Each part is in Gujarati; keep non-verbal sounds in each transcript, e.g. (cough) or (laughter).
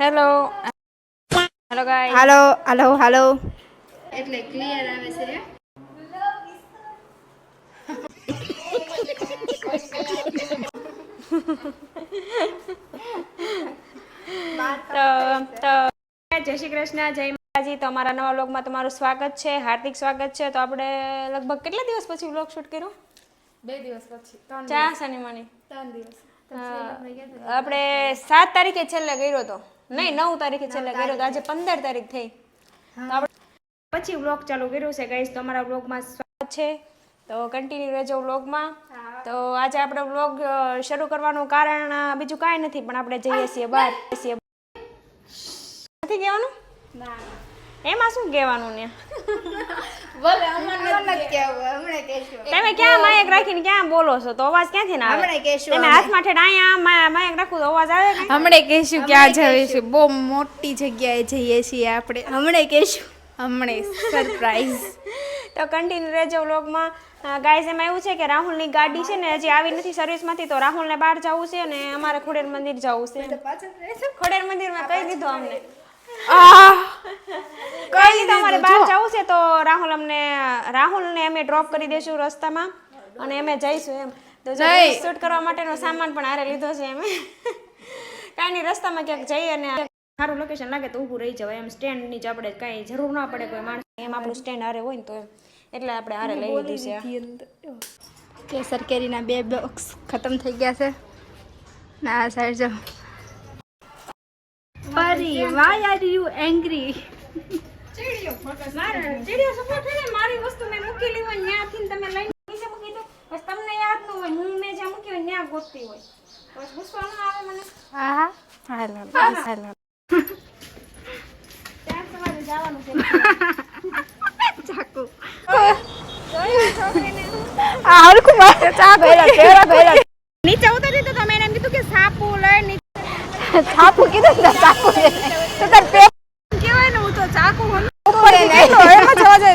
હેલો હેલો ગાય હેલો હેલો હેલો એટલે ક્લિયર આવે છે. તો તો જય શ્રી કૃષ્ણ જય માતાજી. તમારા નવા વ્લોગમાં તમારું સ્વાગત છે હાર્દિક સ્વાગત છે. તો આપણે લગભગ કેટલા દિવસ પછી વ્લોગ શૂટ કર્યો? બે દિવસ પછી ત્રણ ચા શનિ મની ત્રણ દિવસ. આપણે સાત તારીખે છેલ્લે કર્યો તો. નહીં નવ તારીખે છેલ્લે કર્યો તો આજે પંદર તારીખ થઈ. પછી વ્લોગ ચાલુ કર્યું છે ગાઈસ તો અમારા વ્લોગમાં સ્વાગત છે. તો કન્ટિન્યુ રહેજો વ્લોગમાં તો આજે આપણે વ્લોગ શરૂ કરવાનું કારણ બીજું કાંઈ નથી પણ આપણે જઈએ છીએ બહાર. જઈએ નથી કહેવાનું એમાં શું કહેવાનું ને? બોલે હમણાં હમણાં કહેશું. તમે ક્યાં માયક રાખીને ક્યાં બોલો છો? તો અવાજ ક્યાંથી ના આવે? હમણાં કહેશું તમે હાથમાં ઠેઠ અહીંયા મા- માયક રાખું તો અવાજ આવે કે? હમણે કહેશું ક્યાં જઈશું બહુ મોટી જગ્યાએ જઈએ છીએ આપણે. હમણે કહેશું. હમણે સરપ્રાઈઝ તો કન્ટિન્યુ રહેજો વ્લોગમાં ગાઈઝ એમાં એવું છે કે રાહુલની ગાડી છે ને હજી આવી નથી સર્વિસમાંથી તો રાહુલને બહાર જવું છે અને અમારે ખોડેર મંદિર જવું છે. ખોડેર મંદિરમાં કહી દીધું અમને. કહી દીધું અમારે બહાર જવું છે તો રાહુલ અમને રાહુલને અમે ડ્રોપ કરી દેશું રસ્તામાં અને અમે જઈશું એમ. તો શૂટ કરવા માટેનો સામાન પણ હારે લીધો છે અમે (laughs) કાંઈ નહીં રસ્તામાં ક્યાંક જઈએ અને સારું લોકેશન લાગે તો ઊભું રહી જવાય એમ. સ્ટેન્ડ જ આપણે કાંઈ જરૂર ના પડે કોઈ માણસ. એમ આપણું સ્ટેન્ડ હારે હોય ને તો એમ. એટલે આપણે હારે લઈ લીધી છે. કેસર કેરીના બે બોક્સ ખતમ થઈ ગયા છે. ના સાઈડ જો. પરી Why are you angry? મારી વસ્તુ મેં મૂકેલી હોય ત્યાંથી તમે લઈને નીચે મૂકી દો. બસ તમને યાદ ન હોય હું મેં જ્યાં મૂકી હોય ત્યાં ગોતતી હોય. બસ ગુસ્સો ન આવે મને. હા હા. હાલો હાલો ત્યાં તમારે જવાનું છે. ચાકુ. આ હરખું મારે ચા ગયેલા ચહેરા ગયેલા નીચે ઉતરી તો તમે એને એમ કીધું કે સાપુ લઈ છાપું કીધું ને ચાકુ તો તાર પે કહેવાય ને હું તો ચાકુ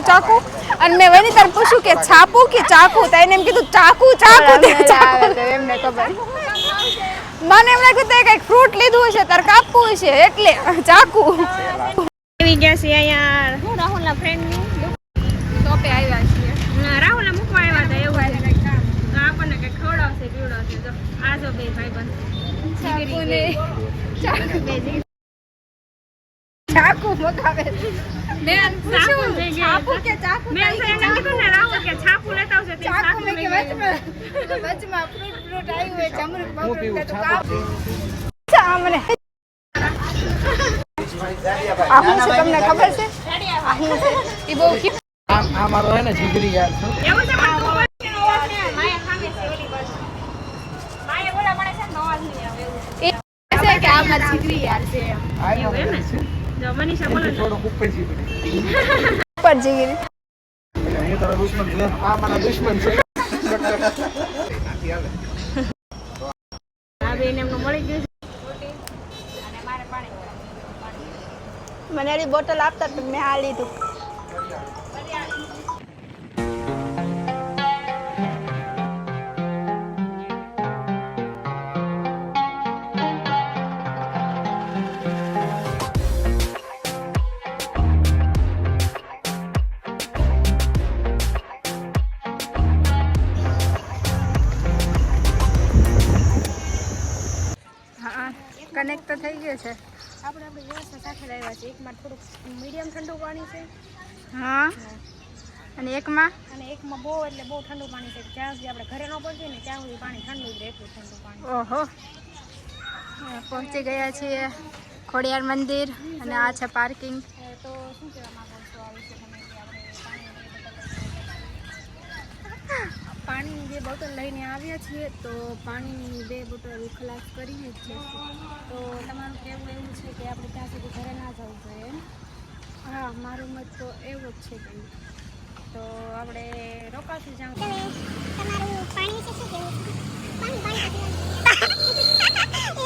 ચાકુ. અને મેં વની તાર પૂછ્યું કે છાપુ કે ચાકુ? તો એને એમ કીધું ચાકુ ચાકુ ચાકુ. એમને ખબર. મને એમ લાગ્યું તે કંઈક ફ્રૂટ લીધું હશે તાર કાપવું હશે એટલે ચાકુ. આવી ગયા છે અહીંયા હું રાહુલના ફ્રેન્ડની ટોપે આવ્યા છીએ. રાહુલ મૂકવા આવ્યા હતા એવું આપણને કંઈક ખવડાવશે પીવડાવશે. જો આ જો બે ભાઈ બંધ ચાકુ મગાવે ગયા ચાકુ કે ચાકુ મેં એને કીધું ને રાહુલ કે છાપુ લેતા આવશે તે ચાકુ મેં કે વચમાં વચમાં ફ્રૂટ ફ્રૂટ આવ્યું હોય જમરૂક બમરૂક તો કાપ. સામને આ શું છે તમને ખબર છે? આ શું છે? એ બહુ આ મારો હે ને જીગરી યાર એવું છે પણ ખબર છે ને અવાજ નહીં આવે. માયા સામે છે ઓલી બાજુ. માયા બોલા પડે છે ને અવાજ નહીં આવે કે આમાં યાર છે. એવું એમ ને? જો મનીષા બોલે ઉપર જીગરી ઉપર જીગરી હું તારો દુશ્મન છું. આ મારા દુશ્મન છે. આ બેન એમનું મળી ગયું છે. રોટી અને મારે પાણી મને બોટલ આપતા તો મેં આ લીધું. એકમાં થોડુંક મીડિયમ ઠંડુ પાણી છે. હા? અને એકમાં? અને એકમાં બહુ એટલે બહુ ઠંડુ પાણી છે. જ્યાં સુધી આપણે ઘરે ન પહોંચીએ ને ત્યાં સુધી પાણી ઠંડુ જ રહેતું ઠંડુ પાણી. ઓહો. પહોંચી ગયા છીએ ખોડિયાર મંદિર અને આ છે પાર્કિંગ. તો શું કહેવા પાણીની બે બોટલ લઈને આવ્યા છીએ તો પાણીની બે બોટલ ખલાસ કરીએ જ જઈશું તો તમારું કહેવું એવું છે કે આપણે ત્યાં સુધી ઘરે ના જવું જોઈએ એમ? હા મારું મત તો એવો જ છે કે તો આપણે રોકાશું જાઉં તમારું પાણી શું છે પાણી પાણી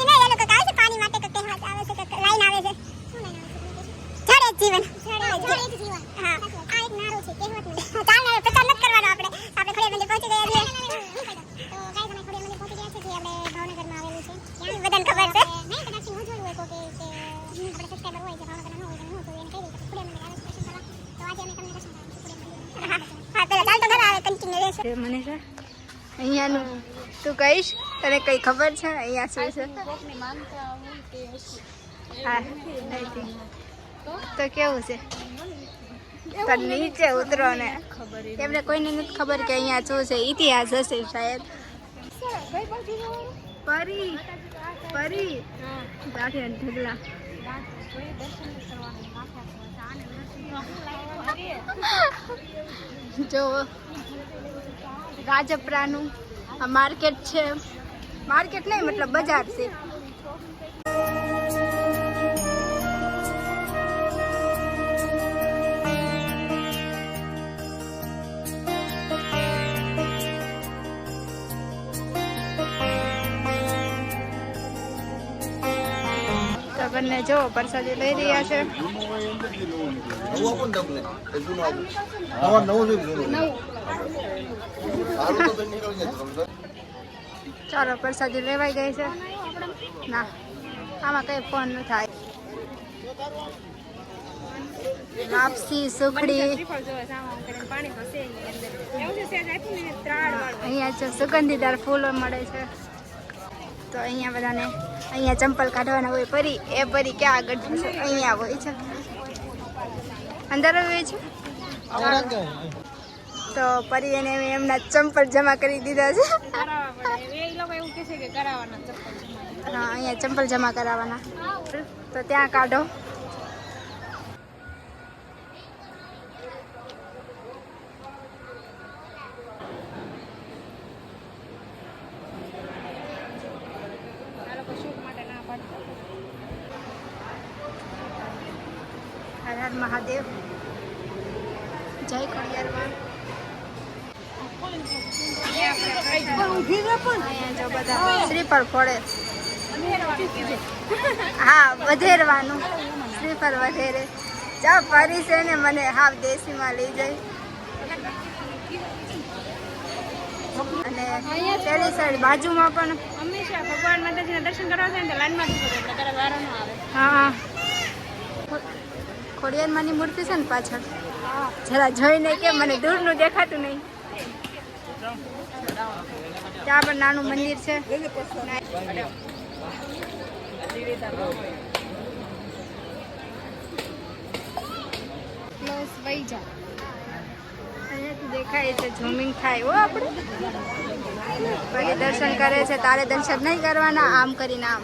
એને એ લોકો કહે છે પાણી માટે કંઈક કહેવત આવે છે કંઈક લાઈન આવે છે. શું લાઈન આવે છે? જીવન. જળ એક જીવન. હા આ એક નારો છે કહેવત નહીં. તે મનીષા અહીંયાનું તું કહીશ, તને કઈ ખબર છે? અહીંયા શું છે? હા તો કેવું છે? પણ નીચે ઉતરો ને એમને કોઈને નથી ખબર કે અહીંયા શું છે, ઇતિહાસ હશે શાયદ. પરી પરી. ગાંઠિયા ઢગલા. જો રાજપરાનું આ માર્કેટ છે. માર્કેટ નહીં મતલબ બજાર છે. બંને જો પ્રસાદી લઈ રહ્યા છે. ચાલો પ્રસાદી લેવાઈ ગઈ છે. ના આમાં કઈ ફોન ન થાય. લાપસી સુખડી. પાણી ભસે એની અંદર. એવું છે સેજ આપ્યું ને ત્રાળ વાળું. અહીંયા છે સુગંધીદાર ફૂલો મળે છે. તો અહીંયા બધાને અહીંયા ચંપલ કાઢવાના હોય પરી એ પરી ક્યાં આગળ છે અહીંયા હોય છે. અંદર હોય છે? તો પરી એને એમના ચંપલ જમા કરી દીધા છે. હા અહીંયા ચંપલ જમા કરાવવાના. તો ત્યાં કાઢો આ લોકો શૂટ માટે ના પાડતા હર હર મહાદેવ જય ખોડિયારમાં અહીંયા જો બધા શ્રીફળ ફોડે હા વધેરવાનું. શ્રીફળ વધેરે. ચા ફરી છે ને મને હાવ દેશીમાં લઈ જાય. અને પેલી સાઈડ બાજુમાં પણ હંમેશા ભગવાન માતાજીના દર્શન કરવા જાય ને લાઈનમાં જ ઊભો રહેવું, એટલે ત્યારે વારો ન આવે. હા ખોડિયારમાંની મૂર્તિ છે ને પાછળ? જરા જોઈને કે મને દૂરનું દેખાતું નહીં. ત્યાં પણ નાનું મંદિર છે. પ્લસ વહી જા. અહીંયાથી દેખાય છે ઝૂમિંગ થાય હો આપણે. પછી દર્શન કરે છે તારે દર્શન નહીં કરવાના આમ કરીને આમ.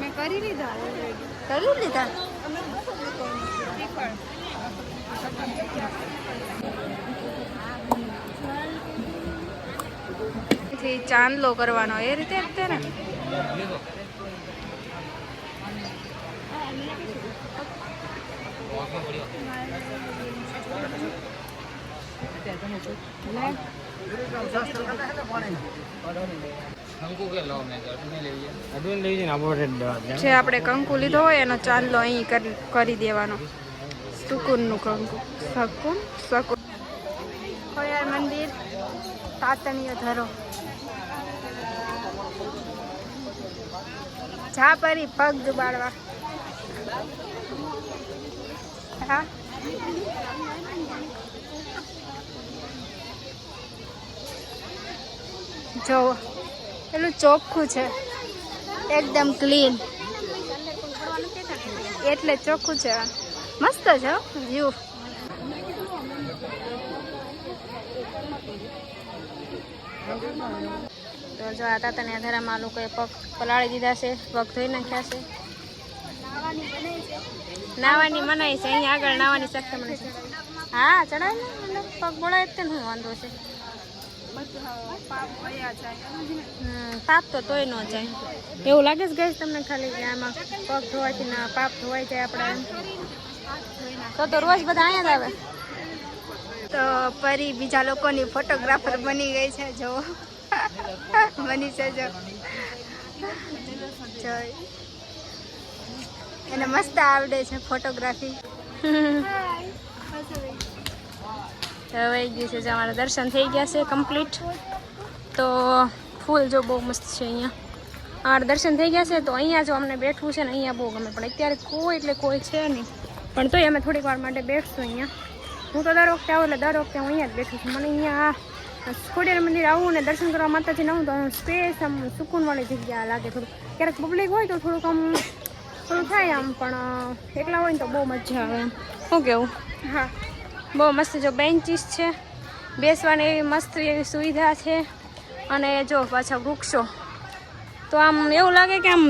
મેં કરી લીધા કરી લીધા? ચાંદલો કરવાનો એ રીતે જ તે ને જે આપણે કંકુ લીધો હોય, એનો ચાંદલો અહીં કરી દેવાનો. સુકૂનનું કંકુ. શકુન શકુન. ખોડિયાર મંદિર, તાતણીય ધરો. જા પરી પગ દુબાડવા હા જો, પેલું ચોખ્ખું છે. એકદમ ક્લીન એટલે ચોખ્ખું છે. મસ્ત છે વ્યૂ તો જો આ તાતાને અધારામાં લોકોએ પગ પલાળી દીધા છે, પગ ધોઈ નાખ્યા છે. નાવાની મનાઈ છે, અહીંયા આગળ નાવાની સખ્ત મને છે. હા ચડાય ને પગ બોળાય જ ને હું, વાંધો છે. પાપ તો તોય ન જાય. એવું લાગે છે ગઈ તમને ખાલી કે આમાં પગ ધોવાથી ના પાપ ધોવાઈ જાય આપણે તો તો રોજ બધા અહીંયા જ આવે. તો પરી બીજા લોકોની ફોટોગ્રાફર બની ગઈ છે જો બની છે જો જો એને મસ્ત આવડે છે ફોટોગ્રાફી હવે ગયું છે અમારા દર્શન થઈ ગયા છે કમ્પ્લીટ તો ફૂલ જો બહુ મસ્ત છે અહીંયા. અમારા દર્શન થઈ ગયા છે તો અહીંયા જો અમને બેઠવું છે ને અહીંયા બહુ ગમે. પણ અત્યારે કોઈ એટલે કોઈ છે નહીં. પણ તોય અમે થોડીક વાર માટે બેઠશું અહીંયા. હું તો દર વખતે આવું એટલે દર વખતે હું અહીંયા જ બેઠું છું. મને અહીંયા ખોડિયાર મંદિર આવું ને દર્શન કરવા માતાજીને આવું તો સ્પેસ આમ સુકૂનવાળી જગ્યા લાગે થોડું ક્યારેક પબ્લિક હોય તો થોડુંક આમ થોડું થાય આમ પણ એકલા હોય ને તો બહુ મજા આવે એમ. શું કેવું? હા. બહુ મસ્ત જો બેન્ચીસ છે બેસવાની એવી મસ્ત એવી સુવિધા છે અને જો પાછા વૃક્ષો. તો આમ એવું લાગે કે આમ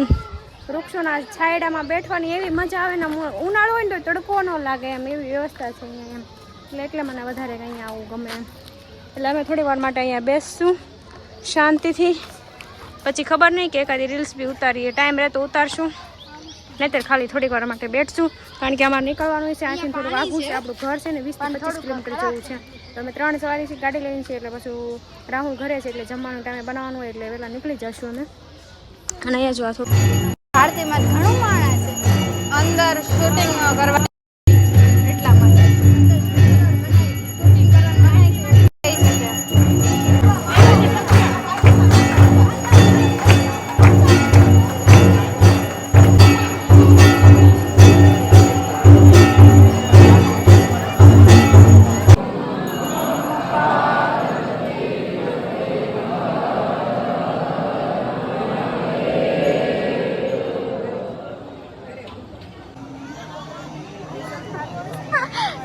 વૃક્ષોના છાયડામાં બેઠવાની એવી મજા આવે ને ઉનાળો હોય ને તો તડકો ન લાગે એમ એવી વ્યવસ્થા છે અહીંયા એમ. એટલે એટલે મને વધારે અહીંયા આવું ગમે એમ. એટલે અમે થોડી વાર માટે અહીંયા બેસશું શાંતિથી. પછી ખબર નહીં કે એકાદી રીલ્સ બી ઉતારીએ. ટાઈમ રહે તો ઉતારશું. નહીતર ખાલી થોડીક વાર માટે બેઠશું. કારણ કે અમારે નીકળવાનું છે આથી થોડું આઘું છે. આપણું ઘર છે ને વીસથી પચીસ કિલોમીટર જેવું છે. તો અમે ત્રણ સવારીથી ગાડી લઈને છીએ એટલે પછી રાહુલ ઘરે છે એટલે જમવાનું ટાઈમે બનાવવાનું હોય એટલે વહેલા નીકળી જશું અમે. અને અહીંયા જો આ થોડું આરતીમાં ઘણું માણસ છે. અંદર શૂટિંગ કરવા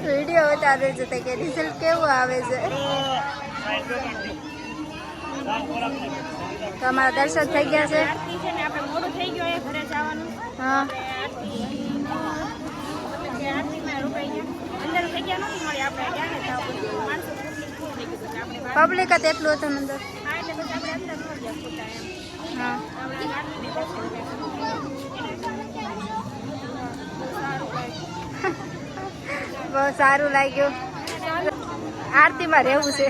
વીડિયો ઉતારે છે તે કે રિઝલ્ટ કેવું આવે છે? તો અમારા દર્શન થઈ ગયા છે. આરતી છે ને આપણે મોડું થઈ ગયું એ ઘરે જવાનું હા પબ્લિક જ એટલું હતું અંદર હા આમ સારું થયું છે રહેવું છે.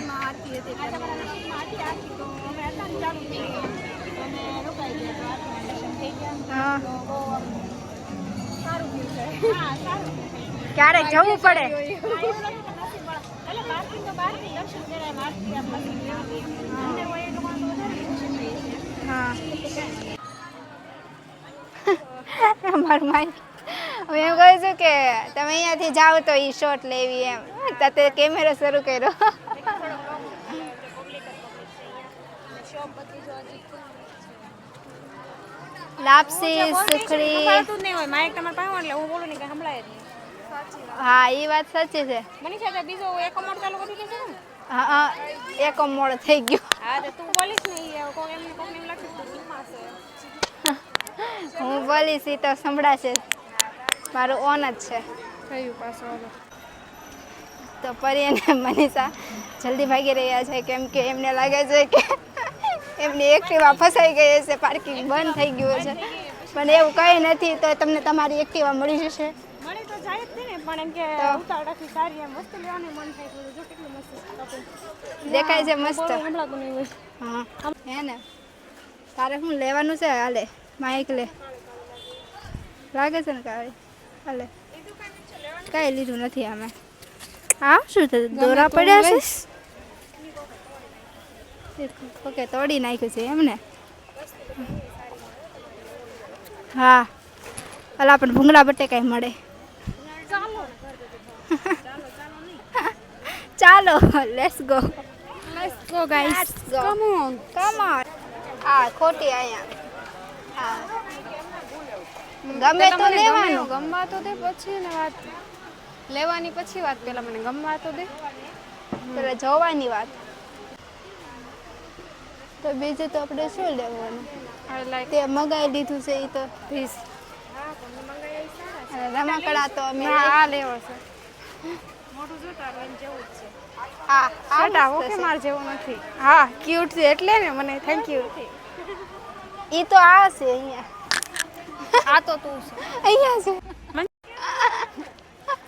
ક્યારેક જવું પડે? હા. (laughs) અમારું માઇક હું એમ કહું છું કે તમે અહીંયાથી જાઓ તો એ શોટ લેવી એમ. તાતે કેમેરો શરૂ કર્યો. લાપસી સુખડી. હું એ વાત સાચી છે. બીજો એક ચાલુ કરી ને? હા એક મોડ થઈ ગયો. હા તો તું બોલીશ ને કોક એમને કોક એમ લાગશે તું ધીમા છે હું બોલીશ એ તો સંભળાશે. મારું ઓન જ છે. થયું પાછું તો પરી અને મનીષા જલ્દી ભાગી રહ્યા છે કેમ કે એમને લાગે છે કે એમની એક્ટિવા ફસાઈ ગઈ છે પાર્કિંગ બંધ થઈ ગયું છે. પણ એવું કંઈ નથી તો તમને તમારી એક્ટિવા મળી જશે. મને તો જાય જ ને પણ એમ કે ઉતાવળાથી સારી એમ વસ્તુ લેવાનું મન થાય થોડું જો કેટલું મસ્ત દેખાય છે મસ્ત. હા હે ને? તારે શું લેવાનું છે? હાલે માઇક લે. લાગે છે ને કાંઈ હાલે. કાંઈ લીધું નથી અમે હા શું થયું? દોરા પડ્યા છે? ઓકે તોડી નાખ્યું છે એમને? હા. અલા પણ ભૂંગળા બટેકાઈ મળે. ચાલો. Let's go let's go guys come on come on હા ખોટી અહીંયા. હા. ગમે તો લેવાનું. ગમવા તો દે પછી ને વાત. લેવાની પછી વાત પેલા મને ગમવા તો દે. પેલા જોવાની વાત. તો બીજું તો આપણે શું લેવાનું? તે મગાઈ લીધું છે એ તો. અને રમકડા તો અમે આ લેવો છે. આ આ બેટા જવું જ છે. માર જેવો નથી. હા ક્યુટ છે એટલે ને મને થેન્ક યુ ઈ તો આ છે અહીંયા. આ તો તું છે. અહીંયા છે.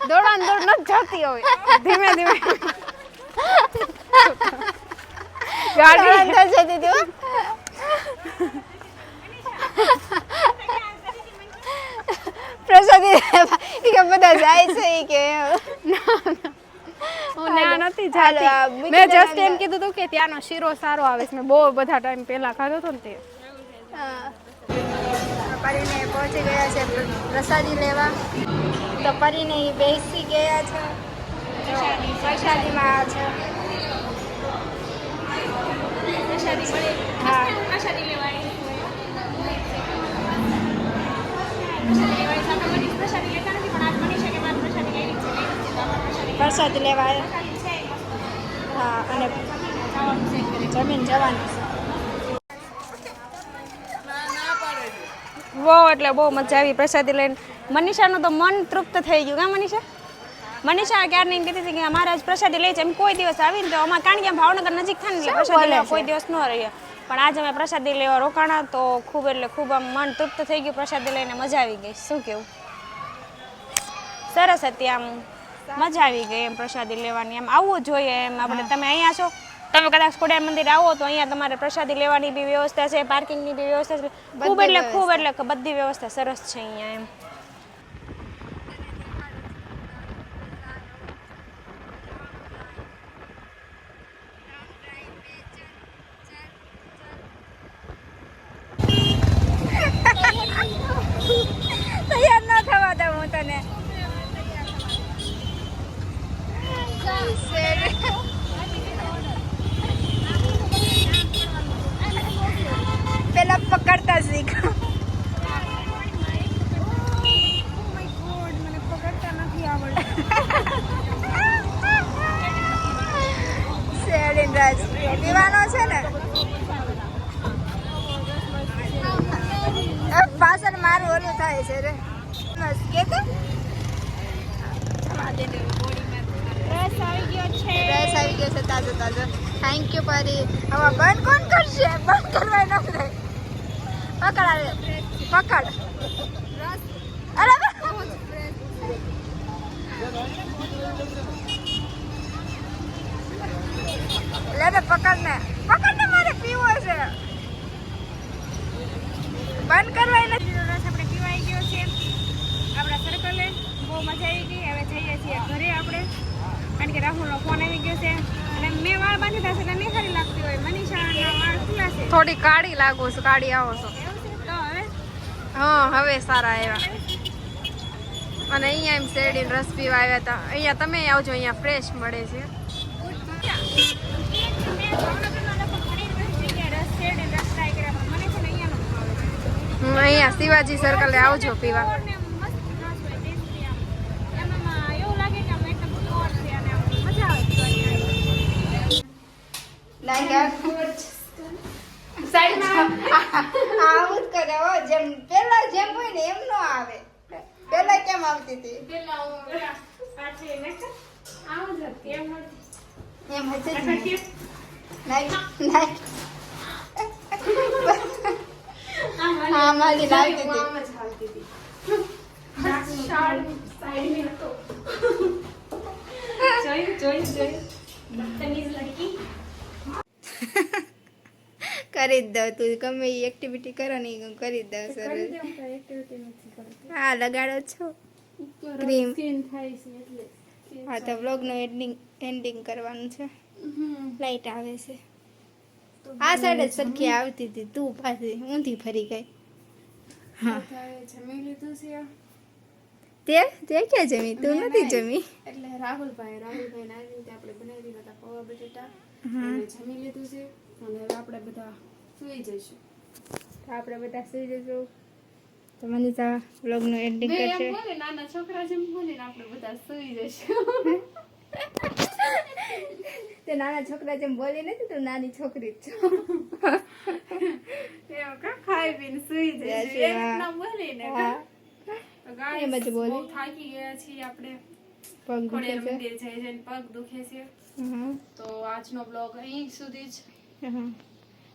દોડાન દોડ ન જતી હોય. ધીમે ધીમે. ગાડી. અંદર જતી હતી પ્રસાદી એ કે બધા જાય છે એ કે. હું ત્યાં નથી જાતી. મેં જસ્ટ એમ કીધું હતું કે ત્યાંનો શીરો સારો આવે છે. મેં બહુ બધા ટાઈમ પહેલા ખાધો હતો ને તે. હા. પરીને પહોંચી ગયા છે પ્રસાદી લેવા. તો પરીને ઈ બેસી ગયા છે. પ્રસાદીમાં છે. હા. પ્રસાદી લેવાય હા, અને જમીન બધી પ્રસાદી લેતા નથી પણ આજ બની શકે મારે પ્રસાદી લેવી છે લેવી છે તો આપણે પ્રસાદી પ્રસાદ લેવાય પ્રસાદી છે મસ્ત હા અને જવાનું છે ઘરે. જમીન જવાનું બહુ એટલે બહુ મજા આવી પ્રસાદી લઈને. મનીષાનું તો મન તૃપ્ત થઈ ગયું. કા મનીષા? મનીષા ક્યારની હતી કે અમારે જ પ્રસાદી લઈ છે. એમ કોઈ દિવસ આવીને તો અમારે કારણ કે ભાવનગર નજીક થાય ને પ્રસાદી લેવા કોઈ દિવસ ન રહીએ પણ આજે અમે પ્રસાદી લેવા રોકાણા તો ખૂબ એટલે ખૂબ આમ મન તૃપ્ત થઈ ગયું પ્રસાદી લઈને મજા આવી ગઈ. શું કેવું? સરસ હતી આમ. મજા આવી ગઈ એમ પ્રસાદી લેવાની. એમ આવવું જોઈએ એમ. આપણે તમે અહીંયા છો? તમે કદાચ ખોડિયાર મંદિર આવો તો અહીંયા તમારે પ્રસાદી લેવાની બી વ્યવસ્થા છે પાર્કિંગની બી વ્યવસ્થા છે. ખૂબ એટલે ખૂબ એટલે બધી વ્યવસ્થા સરસ છે અહીંયા એમ તૈયાર ન થવા દઉં હું તને પેલા પકડતા શીખ શેરડીન રસ પીવાનો છે ને આ પાછળ મારું ઓલું થાય છે રે બસ કે તો રસ આવી ગયો છે રસ આવી ગયો છે તાજો તાજો થેન્ક યુ પરી હવે બંધ કોણ કરશે બંધ કરવા ન દે પકડ આવે પકડ અરે લે ને પકડ ને. પકડ ને મારે પીવો છે. બંધ કરવા નથી રસ આપણે પીવાઈ ગયો છે. આપણા સર્કલે બહુ મજા આવી ગઈ. હવે જઈએ છીએ ઘરે આપણે. કારણ કે રાહુલનો ફોન આવી ગયો છે. અને મેં વાળ બાંધી થશે એટલે નહીં ખરી લાગતી હોય. મનીષાના વાળ ખુલ્લા છે. થોડી કાળી લાગો છો કાળી આવો છે. તો હવે? હા હવે સારા આવ્યા. અને અહીંયા એમ શેરડીનો રસ પીવા આવ્યા હતા. અહીંયા તમે આવજો અહીંયા ફ્રેશ મળે છે. અહીંયા શિવાજી સર્કલે આવજો પીવા. આવું જ કરે જેમ પેલા જેમ હોય ને એમ નો આવે. પેલા કેમ આવતી હતી? એમ હતી (laughs) (laughs) (laughs) કરી જ દઉં તું. ગમે એ એક્ટિવિટી કરો ને એ કરી જ દઉં સરસ. હા લગાડો છો? ક્રીમ હા તો બ્લોગનું એન્ડિંગ એન્ડિંગ કરવાનું છે. લાઈટ આવે છે. આ સાઈડ જ સરખી આવતી હતી તું પાછી ઊંધી ફરી ગઈ. હા. જમી લીધું છે? તે તે ક્યાં જમી? તું નથી જમી? એટલે રાહુલભાઈ રાહુલભાઈ ના રીતે આપણે બનાવી દીધા હતા પૌવા બટેટા. જમી લીધું છે. અને હવે આપણે બધા સુઈ જઈશું. તો આપણે બધા સુઈ જઈશું. તો મનીષા બ્લોગનું એન્ડિંગ મેં કરશે. નાના છોકરા જેમ બોલીને આપણે બધા સુઈ જઈશું. તે નાના છોકરા જેમ બોલી નથી તું નાની છોકરી જ છો. ખાઈ પીને સુઈ જાય એમ જ બોલે. થાકી ગયા છીએ આપણે. પગ દુખે છે. પગ દુખે છે. તો આજનો બ્લોગ અહીં સુધી જ.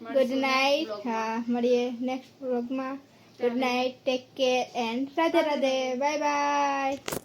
ગુડ નાઇટ હા મળીએ નેક્સ્ટ વ્લોગમાં good night take care and Radhe Radhe. Bye bye